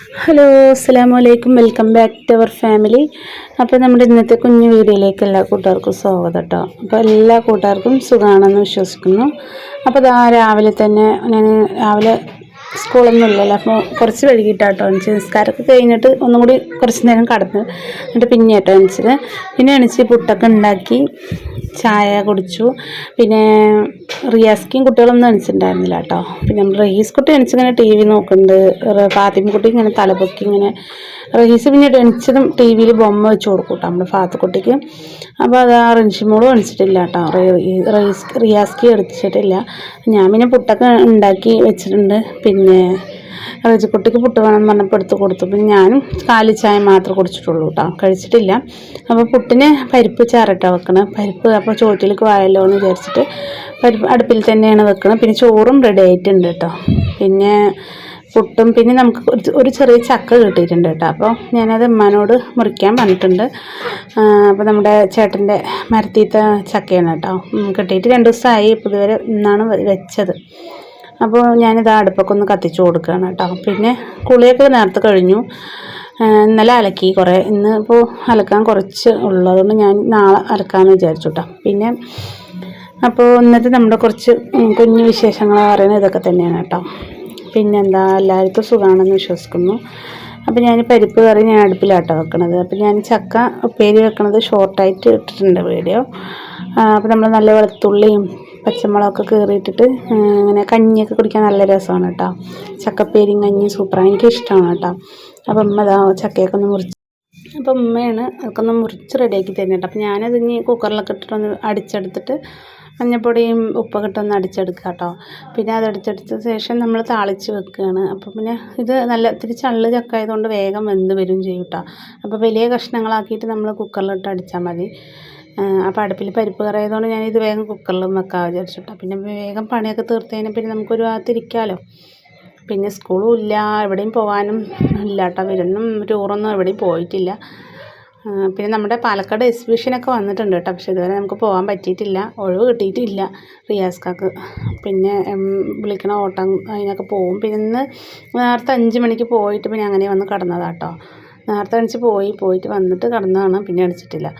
Hello അസ്സാം വലൈക്കും welcome back to our family അപ്പോൾ നമ്മുടെ ഇന്നത്തെ കുഞ്ഞു വീഡിയോയിലേക്ക് എല്ലാ കൂട്ടുകാർക്കും സ്വാഗതം കേട്ടോ അപ്പോൾ എല്ലാ കൂട്ടുകാർക്കും സുഖമാണെന്ന് വിശ്വസിക്കുന്നു. അപ്പോൾ ഇതാ രാവിലെ തന്നെ ഞാൻ രാവിലെ സ്കൂളൊന്നും ഇല്ലല്ലോ അപ്പോൾ കുറച്ച് വൈകിട്ടാട്ടോ എണിച്ച്. നിസ്കാരമൊക്കെ കഴിഞ്ഞിട്ട് ഒന്നും കൂടി കുറച്ച് നേരം കടന്ന് എന്നിട്ട് പിന്നെ കേട്ടോ എണിച്ചത്. പിന്നെ എണിച്ച് പുട്ടൊക്കെ ഉണ്ടാക്കി ചായ കുടിച്ചു. പിന്നെ റിയാസ്ക്കും കുട്ടികളൊന്നും എണിച്ചിട്ടുണ്ടായിരുന്നില്ല കേട്ടോ പിന്നെ നമ്മൾ റഹീസ് കുട്ടി എണിച്ചിങ്ങനെ ടി വി നോക്കുന്നുണ്ട്. ഫാത്തിമ കുട്ടി ഇങ്ങനെ തലപൊക്കി ഇങ്ങനെ റഹീസ് പിന്നെ എണിച്ചതും ടി വിയിൽ ബൊമ്മ വെച്ച് കൊടുക്കും കേട്ടോ നമ്മുടെ ഫാത്തുക്കുട്ടിക്ക് അപ്പോൾ അത് ആ റിൻഷിമോളും എണിച്ചിട്ടില്ല കേട്ടോ റഹീസ് റിയാസ്കി എണിച്ചിട്ടില്ല ഞാൻ പിന്നെ പുട്ടൊക്കെ ഉണ്ടാക്കി വെച്ചിട്ടുണ്ട്. പിന്നെ റജിക്കുട്ടിക്ക് പുട്ട് വേണം പറഞ്ഞപ്പോൾ എടുത്ത് കൊടുത്തു. പിന്നെ ഞാനും കാലി ചായ മാത്രമേ കുടിച്ചിട്ടുള്ളൂ കേട്ടോ കഴിച്ചിട്ടില്ല. അപ്പോൾ പുട്ടിന് പരിപ്പ് ചാറട്ടോ വെക്കണം. പരിപ്പ് അപ്പോൾ ചോറ്റിലേക്ക് വായല്ലോ എന്ന് വിചാരിച്ചിട്ട് പരിപ്പ് അടുപ്പിൽ തന്നെയാണ് വെക്കുന്നത് പിന്നെ ചോറും റെഡി ആയിട്ടുണ്ട് കേട്ടോ പിന്നെ പുട്ടും പിന്നെ നമുക്ക് ഒരു- ചെറിയ ചക്ക കിട്ടിയിട്ടുണ്ട് കേട്ടോ അപ്പോൾ ഞാനത് ഉമ്മാനോട് മുറിക്കാൻ പറഞ്ഞിട്ടുണ്ട്. അപ്പോൾ നമ്മുടെ ചേട്ടന്റെ മരത്തീത്ത ചക്കയാണ് കേട്ടോ കിട്ടിയിട്ട് രണ്ട് ദിവസമായി ഇപ്പോൾ ഇതുവരെ ഇന്നാണ് വെച്ചത്. അപ്പോൾ ഞാനിത് അടുപ്പൊക്കെ ഒന്ന് കത്തിച്ച് കൊടുക്കുകയാണ് കേട്ടോ. പിന്നെ കുളിയൊക്കെ നേരത്തെ കഴിഞ്ഞു. ഇന്നലെ അലക്കി കുറേ. ഇന്ന് ഇപ്പോൾ അലക്കാൻ കുറച്ച് ഉള്ളതുകൊണ്ട് ഞാൻ നാളെ അലക്കാമെന്ന് വിചാരിച്ചു കേട്ടോ. പിന്നെ അപ്പോൾ ഇന്നത്തെ നമ്മുടെ കുറച്ച് കുഞ്ഞു വിശേഷങ്ങൾ പറയുന്നത് ഇതൊക്കെ തന്നെയാണ് കേട്ടോ. പിന്നെന്താ എല്ലാവർക്കും സുഖമാണെന്ന് വിശ്വസിക്കുന്നു. അപ്പോൾ ഞാൻ പരിപ്പ് കറി ഞാൻ അടുപ്പിലാട്ടോ വെക്കണത്. അപ്പോൾ ഞാൻ ചക്ക ഉപ്പേരി വെക്കണത് ഷോർട്ടായിട്ട് ഇട്ടിട്ടുണ്ട് വീഡിയോ. അപ്പോൾ നമ്മൾ നല്ല വെളുത്തുള്ളിയും പച്ചമുളകൊക്കെ കീറിയിട്ടിട്ട് ആ, ഇങ്ങനെ കഞ്ഞിയൊക്കെ കുടിക്കാൻ നല്ല രസമാണ് കേട്ടോ. ചക്കപ്പേരിയും കഞ്ഞി സൂപ്പറാണ്. എനിക്ക് ഇഷ്ടമാണ് കേട്ടോ. അപ്പം അമ്മ അതാ ചക്കയൊക്കെ ഒന്ന് മുറിച്ച് അപ്പം ഉമ്മയാണ് അതൊക്കെ ഒന്ന് മുറിച്ച് റെഡിയാക്കി തരുന്നുണ്ട് അപ്പം ഞാനത് ഇനി കുക്കറിലൊക്കെ ഇട്ടിട്ടൊന്ന് അടിച്ചെടുത്തിട്ട് മഞ്ഞപ്പൊടിയും ഉപ്പൊക്കെ ഇട്ടൊന്ന് അടിച്ചെടുക്കുക കേട്ടോ. പിന്നെ അത് അടിച്ചെടുത്ത ശേഷം നമ്മൾ താളിച്ച് വെക്കുകയാണ്. അപ്പം പിന്നെ ഇത് നല്ല ഇത്തിരി ചള്ള് ചക്ക ആയതുകൊണ്ട് വേഗം വെന്ത് വരും ചെയ്യും കേട്ടോ. അപ്പോൾ വലിയ കഷ്ണങ്ങളാക്കിയിട്ട് നമ്മൾ കുക്കറിലിട്ട് അടിച്ചാൽ മതി. അപ്പോൾ അടുപ്പിൽ പരിപ്പ് കറി ആയതുകൊണ്ട് ഇത് വേഗം കുക്കറിലും വെക്കാൻ വിചാരിച്ചിട്ടാണ് പിന്നെ വേഗം പണിയൊക്കെ തീർത്തതിനെ പിന്നെ നമുക്കൊരു ഭാഗത്തിരിക്കാമല്ലോ പിന്നെ സ്കൂളും ഇല്ല എവിടെയും പോകാനും ഇല്ല കേട്ടോ വരുന്നും ടൂറൊന്നും എവിടെയും പോയിട്ടില്ല. പിന്നെ നമ്മുടെ പാലക്കാട് എക്സിബിഷനൊക്കെ വന്നിട്ടുണ്ട് കേട്ടോ പക്ഷേ ഇതുവരെ നമുക്ക് പോകാൻ പറ്റിയിട്ടില്ല ഒഴിവ് കിട്ടിയിട്ടില്ല റിയാസ്കാക്ക്. പിന്നെ വിളിക്കണ ഓട്ടം അതിനൊക്കെ പോകും പിന്നെ ഇന്ന് നേരത്തെ അഞ്ച് മണിക്ക് പോയിട്ട് പിന്നെ അങ്ങനെ വന്ന് കിടന്നതാട്ടോ നേരത്തെ അടിച്ച് പോയി പോയിട്ട് വന്നിട്ട് കിടന്നതാണ് പിന്നെ എണിച്ചിട്ടില്ല.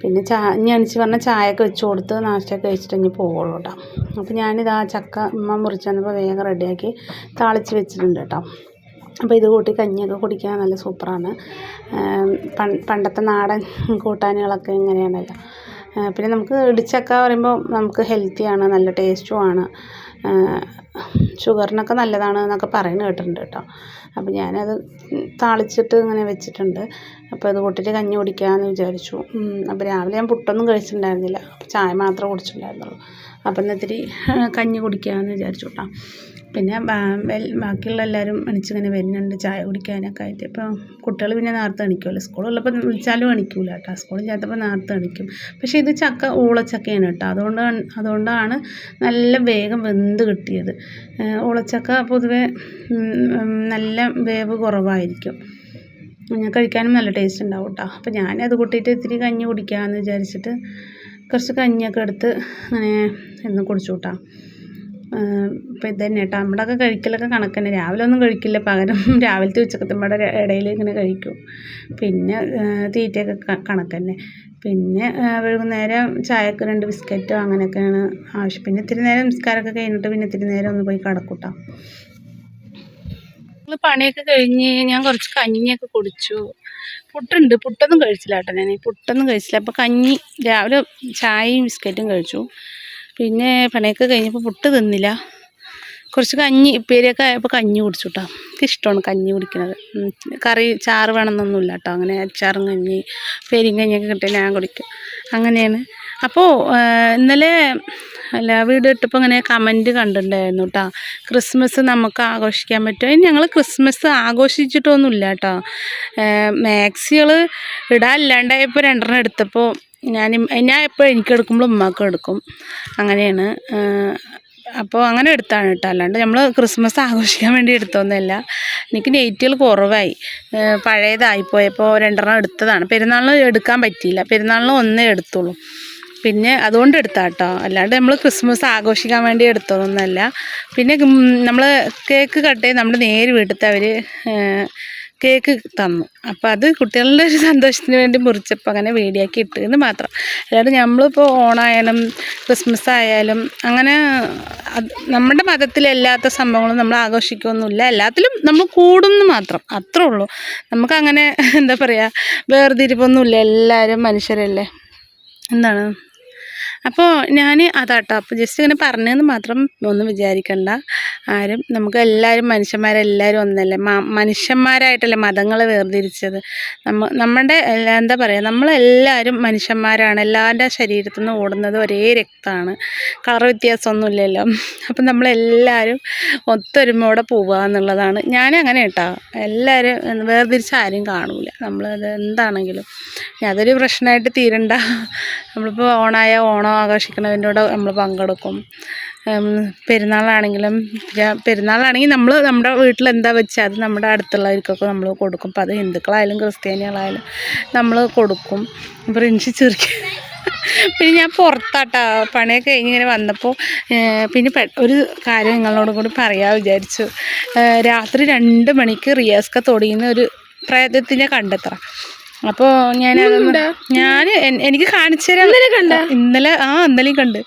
പിന്നെ ചാ ഇനി അനിച്ച് പറഞ്ഞാൽ ചായയൊക്കെ വെച്ച് കൊടുത്ത് നാശമൊക്കെ കഴിച്ചിട്ട് ഇനി പോവുള്ളൂ കേട്ടോ. അപ്പോൾ ഞാനിതാ ചക്ക ഉമ്മ മുറിച്ച് തന്നപ്പോൾ വേഗം റെഡിയാക്കി താളിച്ച് വെച്ചിട്ടുണ്ട് കേട്ടോ. അപ്പോൾ ഇത് കൂട്ടി കഞ്ഞിയൊക്കെ കുടിക്കാൻ നല്ല സൂപ്പറാണ്. പണ്ടത്തെ നാടൻ കൂട്ടാനുകളൊക്കെ ഇങ്ങനെയാണല്ലോ പിന്നെ നമുക്ക് ഇടിച്ചക്ക പറയുമ്പോൾ നമുക്ക് ഹെൽത്തിയാണ് നല്ല ടേസ്റ്റുമാണ് ഷുഗറിനൊക്കെ നല്ലതാണ് എന്നൊക്കെ പറയുന്നത് കേട്ടിട്ടുണ്ട് കേട്ടോ. അപ്പോൾ ഞാനത് താളിച്ചിട്ട് ഇങ്ങനെ വെച്ചിട്ടുണ്ട്. അപ്പോൾ അത് കൂട്ടിയിട്ട് കഞ്ഞി കുടിക്കാമെന്ന് വിചാരിച്ചു. അപ്പോൾ രാവിലെ ഞാൻ പുട്ടൊന്നും കഴിച്ചിട്ടുണ്ടായിരുന്നില്ല. ചായ മാത്രമേ കുടിച്ചിട്ടുണ്ടായിരുന്നുള്ളൂ. അപ്പോൾ ഇന്ന് ഇത്തിരി കഞ്ഞി കുടിക്കാമെന്ന് വിചാരിച്ചു കേട്ടോ. പിന്നെ ബാക്കിയുള്ള എല്ലാവരും എണിച്ചിങ്ങനെ വരുന്നുണ്ട് ചായ കുടിക്കാനൊക്കെ ആയിട്ട്. ഇപ്പോൾ കുട്ടികൾ പിന്നെ നേരത്തെ എണിക്കുമല്ലോ സ്കൂളുള്ളപ്പോൾ വിളിച്ചാലും എണിക്കൂല കേട്ടോ. സ്കൂളില്ലാത്തപ്പോൾ നേരത്തെ എണിക്കും. പക്ഷേ ഇത് ചക്ക ഊളച്ചക്കയാണ് കേട്ടോ. അതുകൊണ്ട് അതുകൊണ്ടാണ് നല്ല വേഗം വെന്ത് കിട്ടിയത്. ഊളച്ചക്ക പൊതുവേ നല്ല വേവ് കുറവായിരിക്കും. ഞാൻ കഴിക്കാനും നല്ല ടേസ്റ്റ് ഉണ്ടാവും കേട്ടോ. അപ്പോൾ ഞാനത് കൂട്ടിയിട്ട് ഇത്തിരി കഞ്ഞി കുടിക്കാമെന്ന് വിചാരിച്ചിട്ട് കുറച്ച് കഞ്ഞിയൊക്കെ എടുത്ത് അങ്ങനെ ഇന്ന് കുടിച്ചു കേട്ടോ. അപ്പോൾ ഇത് തന്നെ കേട്ടോ നമ്മളൊക്കെ കഴിക്കലൊക്കെ കണക്ക് തന്നെ രാവിലെ ഒന്നും കഴിക്കില്ല. പകരം രാവിലത്തെ ഉച്ചക്കത്തുമ്പടെ ഇടയിൽ ഇങ്ങനെ കഴിക്കും. പിന്നെ തീറ്റയൊക്കെ കണക്ക് തന്നെ പിന്നെ വൈകുന്നേരം ചായക്ക് രണ്ട് ബിസ്ക്കറ്റോ അങ്ങനെയൊക്കെയാണ് ആവശ്യം. പിന്നെ ഇത്തിരി നേരം നിസ്കാരമൊക്കെ കഴിഞ്ഞിട്ട് പിന്നെ ഇത്തിരി നേരം ഒന്ന് പോയി കടക്കൂട്ടാം. ഞങ്ങൾ പണിയൊക്കെ കഴിഞ്ഞ് ഞാൻ കുറച്ച് കഞ്ഞിയൊക്കെ കുടിച്ചു. പുട്ടുണ്ട്. പുട്ടൊന്നും കഴിച്ചില്ല കേട്ടോ ഞാൻ പുട്ടൊന്നും കഴിച്ചില്ല. അപ്പോൾ കഞ്ഞി രാവിലെ ചായയും ബിസ്ക്കറ്റും കഴിച്ചു. പിന്നെ പണിയൊക്കെ കഴിഞ്ഞപ്പോൾ പുട്ട് തിന്നില്ല. കുറച്ച് കഞ്ഞി ഉപ്പേരിയൊക്കെ ആയപ്പോൾ കഞ്ഞി കുടിച്ചു കേട്ടോ എനിക്കിഷ്ടമാണ് കഞ്ഞി കുടിക്കുന്നത്. കറി ചാറ് വേണമെന്നൊന്നുമില്ല കേട്ടോ അങ്ങനെ അച്ചാറും കഞ്ഞി ഉപ്പേരിയും കഞ്ഞിയൊക്കെ കിട്ടിയാൽ ഞാൻ കുടിക്കും. അങ്ങനെയാണ്. അപ്പോൾ ഇന്നലെ അല്ല വീഡിയോ ഇട്ടപ്പോൾ ഇങ്ങനെ കമന്റ് കണ്ടിട്ടുണ്ടായിരുന്നു കേട്ടോ ക്രിസ്മസ് നമുക്ക് ആഘോഷിക്കാൻ പറ്റുമോ? ഞങ്ങൾ ക്രിസ്മസ് ആഘോഷിച്ചിട്ടൊന്നുമില്ല കേട്ടോ മാക്സികൾ ഇടാനില്ലാണ്ടായപ്പോൾ രണ്ടെണ്ണം എടുത്തപ്പോൾ ഞാൻ ഞാൻ എപ്പോഴും എനിക്ക് എടുക്കുമ്പോൾ ഉമ്മാക്കും എടുക്കും. അങ്ങനെയാണ്. അപ്പോൾ അങ്ങനെ എടുത്താണ് കേട്ടോ അല്ലാണ്ട് നമ്മൾ ക്രിസ്മസ് ആഘോഷിക്കാൻ വേണ്ടി എടുത്തൊന്നുമല്ല. എനിക്ക് നെയ്റ്റുകൾ കുറവായി. പഴയതായിപ്പോയപ്പോൾ രണ്ടെണ്ണം എടുത്തതാണ്. പെരുന്നാളിന് എടുക്കാൻ പറ്റിയില്ല. പെരുന്നാളിന് ഒന്നേ എടുത്തുള്ളൂ. പിന്നെ അതുകൊണ്ട് എടുത്താ കേട്ടോ അല്ലാണ്ട് നമ്മൾ ക്രിസ്മസ് ആഘോഷിക്കാൻ വേണ്ടി എടുത്തതൊന്നുമല്ല പിന്നെ നമ്മൾ കേക്ക് കട്ട് ചെയ്ത് നമ്മുടെ നേര് വീട്ടിലത്തെ അവർ കേക്ക് തന്നു. അപ്പോൾ അത് കുട്ടികളുടെ ഒരു സന്തോഷത്തിന് വേണ്ടി മുറിച്ചപ്പോൾ അങ്ങനെ വേടിയാക്കി ഇട്ട് എന്ന് മാത്രം. അല്ലാണ്ട് നമ്മളിപ്പോൾ ഓണായാലും ക്രിസ്മസ് ആയാലും അങ്ങനെ നമ്മുടെ മതത്തിലല്ലാത്ത സംഭവങ്ങളും നമ്മൾ ആഘോഷിക്കുകയൊന്നുമില്ല എല്ലാത്തിലും നമ്മൾ കൂടുന്നു മാത്രം. അത്രേ ഉള്ളൂ. നമുക്കങ്ങനെ എന്താ പറയുക വേർതിരിവൊന്നുമില്ല. എല്ലാവരും മനുഷ്യരല്ലേ? എന്താണ്? അപ്പോൾ ഞാൻ അതാട്ടോ. അപ്പോൾ ജസ്റ്റ് ഇങ്ങനെ പറഞ്ഞതെന്ന് മാത്രം ഒന്നും വിചാരിക്കണ്ട. ആരും നമുക്ക് എല്ലാവരും മനുഷ്യന്മാരെല്ലാവരും ഒന്നല്ലേ? മനുഷ്യന്മാരായിട്ടല്ലേ മതങ്ങൾ വേർതിരിച്ചത്? നമ്മ നമ്മുടെ എന്താ പറയുക നമ്മളെല്ലാവരും മനുഷ്യന്മാരാണ്. എല്ലാവരുടെ ശരീരത്തിൽ നിന്ന് ഓടുന്നത് ഒരേ രക്തമാണ്. കളർ വ്യത്യാസമൊന്നുമില്ലല്ലോ. അപ്പം നമ്മളെല്ലാവരും ഒത്തൊരുമയോടെ പോവുക എന്നുള്ളതാണ്. ഞാനും അങ്ങനെ കേട്ടോ എല്ലാവരും വേർതിരിച്ച് ആരും കാണൂല. നമ്മളത് എന്താണെങ്കിലും. അതൊരു പ്രശ്നമായിട്ട് തീരണ്ട. നമ്മളിപ്പോൾ ഓണായ ഓണം ആഘോഷിക്കുന്നതിന്റെ കൂടെ നമ്മൾ പങ്കെടുക്കും. പെരുന്നാളാണെങ്കിലും പെരുന്നാളാണെങ്കിൽ നമ്മൾ നമ്മുടെ വീട്ടിൽ എന്താ വെച്ചാൽ അത് നമ്മുടെ അടുത്തുള്ളവർക്കൊക്കെ നമ്മൾ കൊടുക്കും. അപ്പോൾ അത് ഹിന്ദുക്കളായാലും ക്രിസ്ത്യാനികളായാലും നമ്മൾ കൊടുക്കും. റിൻഷി ചെറുക്കി പിന്നെ ഞാൻ പുറത്താട്ടാ. പണിയൊക്കെ ഇങ്ങനെ വന്നപ്പോൾ പിന്നെ ഒരു കാര്യം നിങ്ങളോട് കൂടി പറയാൻ വിചാരിച്ചു. രാത്രി രണ്ട് മണിക്ക് റിയാസ്ക തൊടിയുന്ന ഒരു പ്രേതത്തിനെ കണ്ടെത്ര അപ്പോൾ ഞാൻ ഞാൻ എനിക്ക് കാണിച്ചു തരാം ഇന്നലെ ആ ഇന്നലെയും കണ്ട്.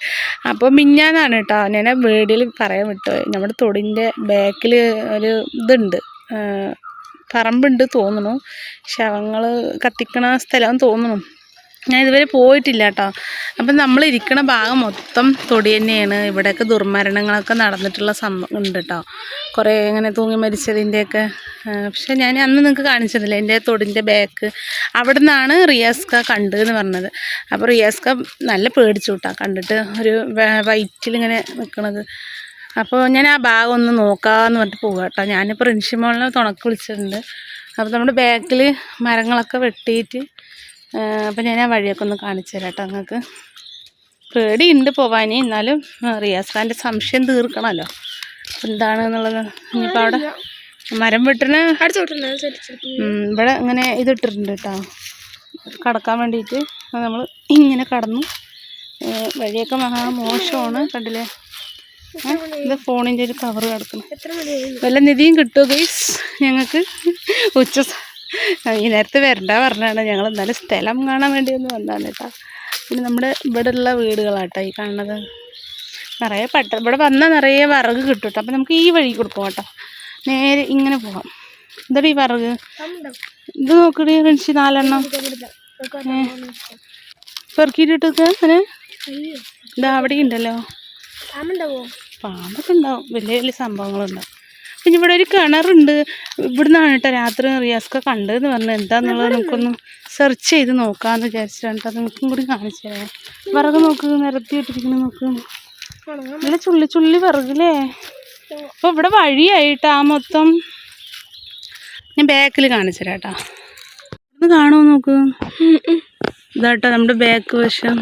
അപ്പൊ മിഞ്ഞാന്നാണ് കേട്ടോ ഞാൻ വീടിൽ പറയാൻ വിട്ടു. നമ്മുടെ തൊടിന്റെ ബാക്കിൽ ഒരു ഇതുണ്ട്. പറമ്പുണ്ട് തോന്നുന്നു. ശവങ്ങൾ കത്തിക്കണ സ്ഥലം തോന്നുന്നു. ഞാൻ ഇതുവരെ പോയിട്ടില്ല കേട്ടോ അപ്പം നമ്മൾ ഇരിക്കണ ഭാഗം മൊത്തം തൊടി തന്നെയാണ്. ഇവിടെയൊക്കെ ദുർമരണങ്ങളൊക്കെ നടന്നിട്ടുള്ള സംഭവം ഉണ്ട് കേട്ടോ. കുറേ ഇങ്ങനെ തൂങ്ങി മരിച്ചതിന്റെയൊക്കെ പക്ഷേ ഞാൻ അന്ന് നിങ്ങൾക്ക് കാണിച്ചതില്ല എന്റെ തൊടിന്റെ ബാക്ക് അവിടെ നിന്നാണ് റിയാസ്ക കണ്ടതെന്ന് പറഞ്ഞത്. അപ്പോൾ റിയാസ്ക നല്ല പേടിച്ചു കൂട്ടാ കണ്ടിട്ട് ഒരു വൈറ്റിലിങ്ങനെ നിൽക്കണത് അപ്പോൾ ഞാൻ ആ ഭാഗം ഒന്ന് നോക്കാമെന്ന് പറഞ്ഞിട്ട് പോകാം കേട്ടോ. ഞാനിപ്പോൾ റിൻഷിമോളിനെ തുണക്ക് വിളിച്ചിട്ടുണ്ട്. അപ്പോൾ നമ്മുടെ ബാക്കിൽ മരങ്ങളൊക്കെ വെട്ടിയിട്ട് അപ്പോൾ ഞാൻ ആ വഴിയൊക്കെ ഒന്ന് കാണിച്ചു തരാം കേട്ടോ നിങ്ങൾക്ക് പേടിയുണ്ട് പോവാൻ എന്നാലും റിയാസ് ഖാന്റെ സംശയം തീർക്കണമല്ലോ എന്താണ് എന്നുള്ളത് ഇനിയിപ്പോൾ അവിടെ മരം വെട്ടിന് ഇവിടെ ഇങ്ങനെ ഇതിട്ടിട്ടുണ്ട് കേട്ടോ കടക്കാൻ വേണ്ടിയിട്ട് നമ്മൾ ഇങ്ങനെ കടന്നു. വഴിയൊക്കെ മഹാ മോശമാണ് കണ്ടില്ലേ? ഇത് ഫോണിന്റെ ഒരു കവർ കിടക്കണം വല്ല നിധിയും കിട്ടുമോ ഗൈസ് ഞങ്ങൾക്ക് ഉച്ച ഈ നേരത്തെ വരണ്ട പറഞ്ഞാണ്. ഞങ്ങൾ എന്നാലും സ്ഥലം കാണാൻ വേണ്ടി ഒന്ന് വന്നതാണ് കേട്ടോ. പിന്നെ നമ്മുടെ ഇവിടെ ഉള്ള വീടുകളാട്ടോ ഈ കാണുന്നത്. നിറയെ പട്ട ഇവിടെ വന്നാൽ നിറയെ വിറക് കിട്ടും കേട്ടോ. അപ്പം നമുക്ക് ഈ വഴി കൊടുക്കാം കേട്ടോ. നേരെ ഇങ്ങനെ പോകാം എന്താ ഈ വിറക്? ഇത് നോക്കടി റിൻഷി നാലെണ്ണം. പെറുക്കിയിട്ടിട്ടൊക്കെ അങ്ങനെ? ഇതാ അവിടെ ഉണ്ടല്ലോ പാമ്പൊക്കെ ഉണ്ടാവും. വലിയ വലിയ സംഭവങ്ങളുണ്ടാവും പിന്നെ ഇവിടെ ഒരു കിണറുണ്ട്. ഇവിടുന്നാണ് കേട്ടോ രാത്രി റിയാസ്ക കണ്ടതെന്ന് പറഞ്ഞു എന്താന്നുള്ളത് നമുക്കൊന്ന് സെർച്ച് ചെയ്ത് നോക്കാമെന്ന് വിചാരിച്ചിട്ടാണ് കേട്ടോ അത് നമുക്കും കൂടി കാണിച്ചു തരാം. വിറക് നോക്ക് നിരത്തി ഇട്ടിരിക്കുന്നു നോക്ക്. നല്ല ചുള്ളി ചുള്ളി വിറകില്ലേ അപ്പോൾ ഇവിടെ വഴിയായിട്ടാ മൊത്തം ഞാൻ ബാക്കിൽ കാണിച്ചു തരാം കേട്ടോ ഇത് കാണുമോ നോക്ക്? ഇതാട്ടോ നമ്മുടെ ബാക്ക് വശം.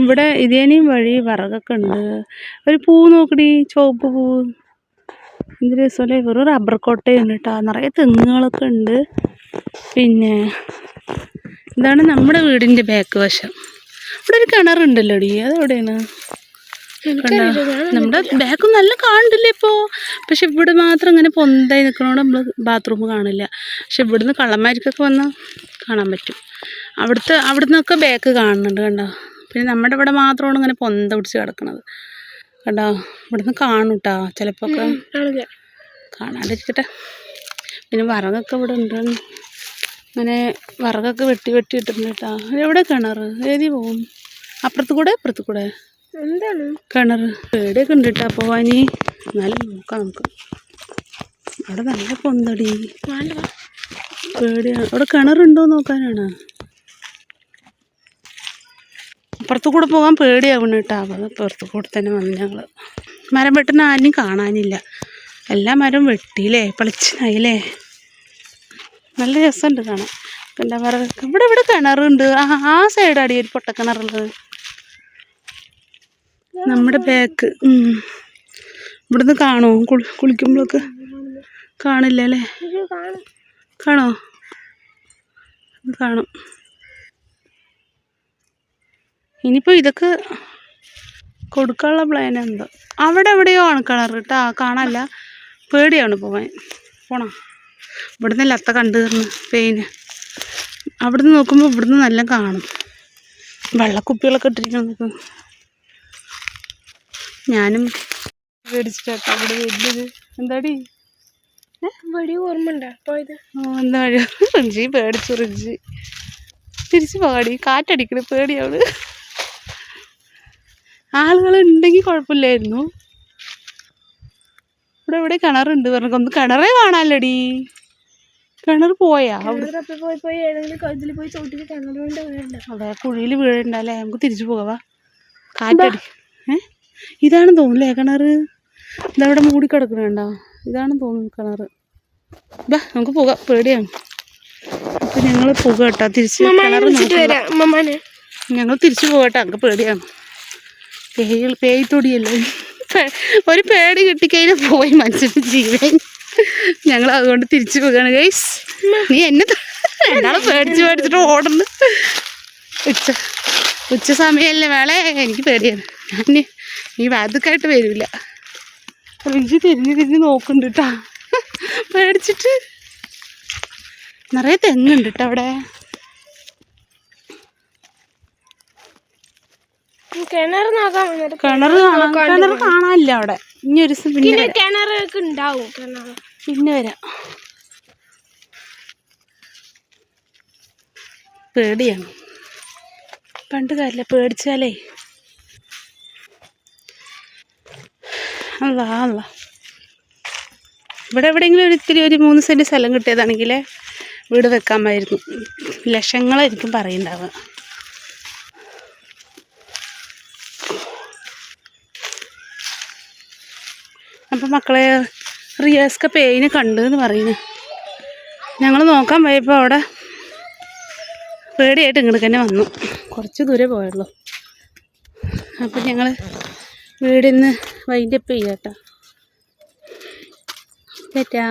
ഇവിടെ ഇതേനേം വഴി വിറകൊക്കെ ഉണ്ട്. ഒരു പൂ നോക്കടി ചുവപ്പ് പൂ. എന്ത് രസമല്ലേ വെറും റബ്ബർ കോട്ടയാണ് കേട്ടോ നിറയെ തെങ്ങുകളൊക്കെ ഉണ്ട്. പിന്നെ ഇതാണ് നമ്മുടെ വീടിന്റെ ബാക്ക് വശം. ഇവിടെ ഒരു കിണറുണ്ടല്ലോ ഡി അതെവിടെയാണ്? നമ്മുടെ ബാക്ക് നല്ല കാണില്ല ഇപ്പോൾ പക്ഷെ ഇവിടെ മാത്രം ഇങ്ങനെ പൊന്തായി നിൽക്കണോണ്ട് നമ്മൾ ബാത്റൂം കാണില്ല. പക്ഷെ ഇവിടുന്ന് കള്ളന്മാർക്കൊക്കെ വന്നാൽ കാണാൻ പറ്റും. അവിടുത്തെ അവിടുന്നൊക്കെ ബാക്ക് കാണുന്നുണ്ട് കണ്ടോ? പിന്നെ നമ്മുടെ ഇവിടെ മാത്രമാണ് ഇങ്ങനെ പൊന്ത പിടിച്ച് കിടക്കണത്. കേട്ടോ ഇവിടുന്ന് കാണും കേട്ടോ ചിലപ്പോൾ ഒക്കെ കാണാണ്ടിരിക്കട്ടെ പിന്നെ വിറകൊക്കെ ഇവിടെ ഉണ്ട്. അങ്ങനെ വിറകൊക്കെ വെട്ടി വെട്ടി ഇട്ടിട്ടുണ്ട് കേട്ടോ. എവിടെ കിണർ? ഏതി പോവും അപ്പുറത്ത് കൂടെ ഇപ്പുറത്ത് കൂടെ? എന്താണ്? കിണർ. പേടിയൊക്കെ ഉണ്ട് കേട്ടോ. പോവാനി എന്നാലും നോക്കാം നമുക്ക്. അവിടെ നല്ല പൊന്തടി. പേടിയാണ് അവിടെ കിണറുണ്ടോ നോക്കാനാണ്. അപ്പുറത്ത് കൂടെ പോകാൻ പേടിയാവണം കേട്ടോ. അപ്പോൾ അപ്പുറത്ത് കൂടെ തന്നെ വന്നു ഞങ്ങൾ മരം വെട്ടുന്ന ആരും കാണാനില്ല. എല്ലാ മരം വെട്ടിയില്ലേ? പളിച്ചിനായില്ലേ? നല്ല രസമുണ്ട് കാണാൻ. എന്താ പറയുക ഇവിടെ ഇവിടെ കിണറുണ്ട്. ആ ആ സൈഡാടി ഒരു പൊട്ടക്കിണറുള്ളത്. നമ്മുടെ ബാക്ക് ഇവിടുന്ന് കാണോ? കുളി കുളിക്കുമ്പോഴൊക്കെ കാണില്ല അല്ലേ? കാണോ. കാണും. ഇനിയിപ്പോൾ ഇതൊക്കെ കൊടുക്കാനുള്ള പ്ലാൻ ഉണ്ട്. അവിടെ എവിടെയോ ആണ് കിണർ കേട്ടോ കാണാനില്ല. പേടിയാണ് പോവാൻ. പോണോ? ഇവിടുന്ന് ലത്ത കണ്ടു തീർന്ന്? പെയിന് അവിടുന്ന് നോക്കുമ്പോൾ ഇവിടുന്ന് നല്ല കാണും. വെള്ളക്കുപ്പികളൊക്കെ ഇട്ടിരിക്കണം നോക്ക് ഞാനും പേടിച്ചിട്ടാട്ടോ അവിടെ വലിയത് എന്താടി? വഴി ഓർമ്മ ഉണ്ടോ പോയത്? ഓ, എന്താ വഴി റിഞ്ചി പേടിച്ചു റിഞ്ചി. തിരിച്ചു പാടി കാറ്റടിക്കണ. പേടിയാണ്. ആളുകൾ ഉണ്ടെങ്കിൽ കുഴപ്പമില്ലായിരുന്നു ഇവിടെ ഇവിടെ കിണറുണ്ട്? പറഞ്ഞു ഒന്ന് കിണറേ കാണാല്ലടി കിണർ പോയാ അവിടെ. കുഴിയിൽ വീഴണ്ടല്ലേ നമുക്ക് തിരിച്ചു പോകാവാ കാറ്റടി. ഏ? ഇതാണെന്ന് തോന്നുന്നില്ലേ കിണർ ഇതവിടെ മൂടി കിടക്കണുണ്ടോ ഇതാണ് തോന്നുന്നു കിണർ ബാ നമുക്ക് പോകാം. പേടിയാണ്. അപ്പം ഞങ്ങൾ പോകാം കേട്ടോ. തിരിച്ച് കിണർ ഞങ്ങൾ തിരിച്ചു പോകട്ടെ. അങ്ങ് പേടിയാണ്. പേയ് പേയ്ത്തൊടിയല്ലേ പേ- ഒരു പേടി കിട്ടിക്കഴിഞ്ഞാൽ പോയി മനുഷ്യന്റെ ജീവൻ. ഞങ്ങൾ അതുകൊണ്ട് തിരിച്ചു പോകുകയാണ് ഗൈസ് നീ എന്നെ രണ്ടാളും പേടിച്ച് പേടിച്ചിട്ട് ഓടുന്നു. ഉച്ച ഉച്ച സമയമല്ലേ വേളെ? എനിക്ക് പേടിയാണ്. ഞാൻ ഈ വാതുക്കായിട്ട് വരില്ല ഫ്രിഡ്ജ് തിരിഞ്ഞ് തിരിഞ്ഞ് നോക്കുന്നുണ്ട് കേട്ടാ പേടിച്ചിട്ട്. നിറയെ തെങ്ങുണ്ട് കേട്ടോ അവിടെ. കിണർ കിണർ കിണർ കാണാനില്ല അവിടെ. ഇനി ഒരു ദിവസം പിന്നെ പിന്നെ കിണറൊക്കെ ഉണ്ടാവും പിന്നെ വരാം. പേടിയാണ്. പണ്ട് കാര്യമില്ല പേടിച്ചാലേ. അല്ല അല്ല ഇവിടെ എവിടെയെങ്കിലും ഒരു ഇത്തിരി ഒരു മൂന്ന് സെന്റ് സ്ഥലം കിട്ടിയതാണെങ്കിൽ വീട് വെക്കാമായിരുന്നു. ലക്ഷങ്ങളായിരിക്കും പറയുണ്ടാവുക അപ്പം മക്കളെ റിയാസ്ക പെയിന് കണ്ടു എന്ന് പറയുന്നു. ഞങ്ങൾ നോക്കാൻ പോയപ്പോൾ അവിടെ പേടിയായിട്ട് ഇങ്ങോട്ട് തന്നെ വന്നു. കുറച്ച് ദൂരെ പോയുള്ളൂ. അപ്പം ഞങ്ങൾ വീടിന്ന് വൈൻഡപ്പ് ചെയ്യാം കേട്ടോ ചേട്ടാ